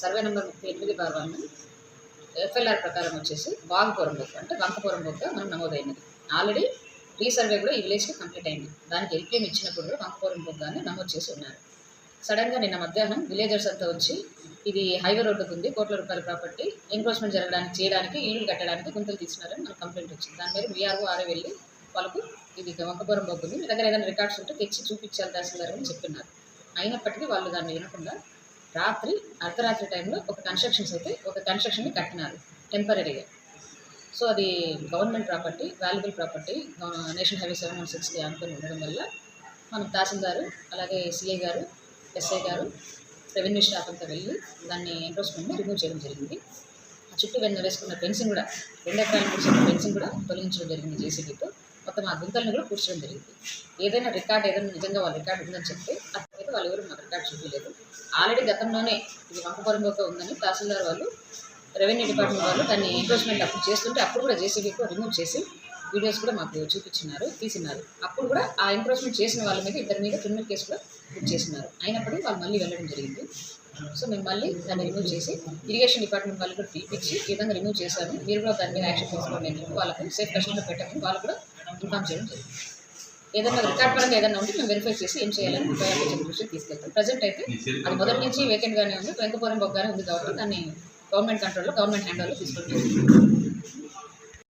Survey number ముప్పై ఎనిమిది bar one FLR ప్రకారం వచ్చేసి వాగపురం బొక్క అంటే వంకపురం బొక్క మనం నమోదైనది. ఆల్రెడీ రీసర్వే కూడా ఈ విలేజ్కి కంప్లీట్ అయింది. దానికి ఎల్పిఎం ఇచ్చినప్పుడు కూడా వంకపురం బొక్క అని నమోదు చేసి ఉన్నారు. సడన్గా నిన్న మధ్యాహ్నం విలేజర్స్ అంతా వచ్చి ఇది హైవే రోడ్డుకు ఉంది కోట్ల రూపాయల ప్రాపర్టీ ఎంక్రోచ్మెంట్ జరగడానికి చేయడానికి ఇల్లు కట్టడానికి గుంతలు తీసినారని మనకు కంప్లైంట్ వచ్చింది. దాని మీద వీఆర్ఓ ఆరే వెళ్ళి వాళ్ళకు ఇది వంకపురం బొగ్గుంది ఉంది. మీ దగ్గర ఏదైనా రికార్డ్స్ ఉంటే తెచ్చి చూపించాలి తహసీల్దార్ అని చెప్తున్నారు అయినప్పటికీ వాళ్ళు దాన్ని వినకుండా రాత్రి అర్ధరాత్రి టైంలో ఒక కన్స్ట్రక్షన్స్ అయితే ఒక కన్స్ట్రక్షన్ని కట్టినారు టెంపరీగా సో అది government property valuable property national highway seven one సిక్స్కి అనుకుని ఉండడం వల్ల మనం తహసీల్దారు అలాగే సిఐ గారు ఎస్ఐ గారు రెవెన్యూ స్టాఫ్ అంతా వెళ్ళి దాన్ని ఎంక్రోచ్మెంట్ని రిమూవ్ చేయడం జరిగింది. ఆ చుట్టూ వెన్న వేసుకున్న ఫెన్సింగ్ కూడా రెండు ఎకరాల కూర్చున్న ఫెన్సింగ్ కూడా తొలగించడం జరిగింది జేసీబీతో మొత్తం ఆ గుంతలను కూడా కూర్చడం జరిగింది. ఏదైనా రికార్డ్ ఏదైనా నిజంగా వాళ్ళ రికార్డ్ ఉందని చెప్తే అట్లయితే వాళ్ళు ఎవరు మాకు రికార్డ్ చూపించలేదు. ఆల్రెడీ గతంలోనే ఇది వంకపురంలోకి ఉందని తహసీల్దార్ వాళ్ళు రెవెన్యూ డిపార్ట్మెంట్ వాళ్ళు దాన్ని ఎంక్రోచ్మెంట్ అప్పుడు చేస్తుంటే అప్పుడు కూడా జేసీబీకి రిమూవ్ చేసి వీడియోస్ కూడా మాకు చూపించినారు తీసినారు. అప్పుడు కూడా ఆ ఎంక్రోచ్మెంట్ చేసిన వాళ్ళ మీద ఇద్దరి మీద క్రిమినల్ కేసు కూడా బుక్ చేసినారు. అయినప్పటికీ వాళ్ళు మళ్ళీ వెళ్ళడం జరిగింది. సో మేము మళ్ళీ దాన్ని రిమూవ్ చేసి ఇరిగేషన్ డిపార్ట్మెంట్ వాళ్ళు కూడా పిలిపించి ఈ విధంగా రిమూవ్ చేశారు. మీరు కూడా దాని మీద యాక్షన్ తీసుకోండి వాళ్ళకు సేఫ్ కస్టమర్ పెట్టమని వాళ్ళు కూడా ఇన్ఫామ్ చేయడం జరిగింది. ఏదైనా రికార్డ్ పరంగా ఏదైనా ఉంటే మేము వెరిఫై చేసి ఏం చేయాలని ఉపయోగించిన దృష్టికి తీసుకెళ్తాం. ప్రజెంట్ అయితే అది మొదటి నుంచి వేకెంట్గానే ఉంది. వెంకపురం బొగ్గానే ఉంది కాబట్టి దాన్ని గవర్నమెంట్ కంట్రోల్లో గవర్నమెంట్ హ్యాండ్ ఓవర్లో తీసుకోవడం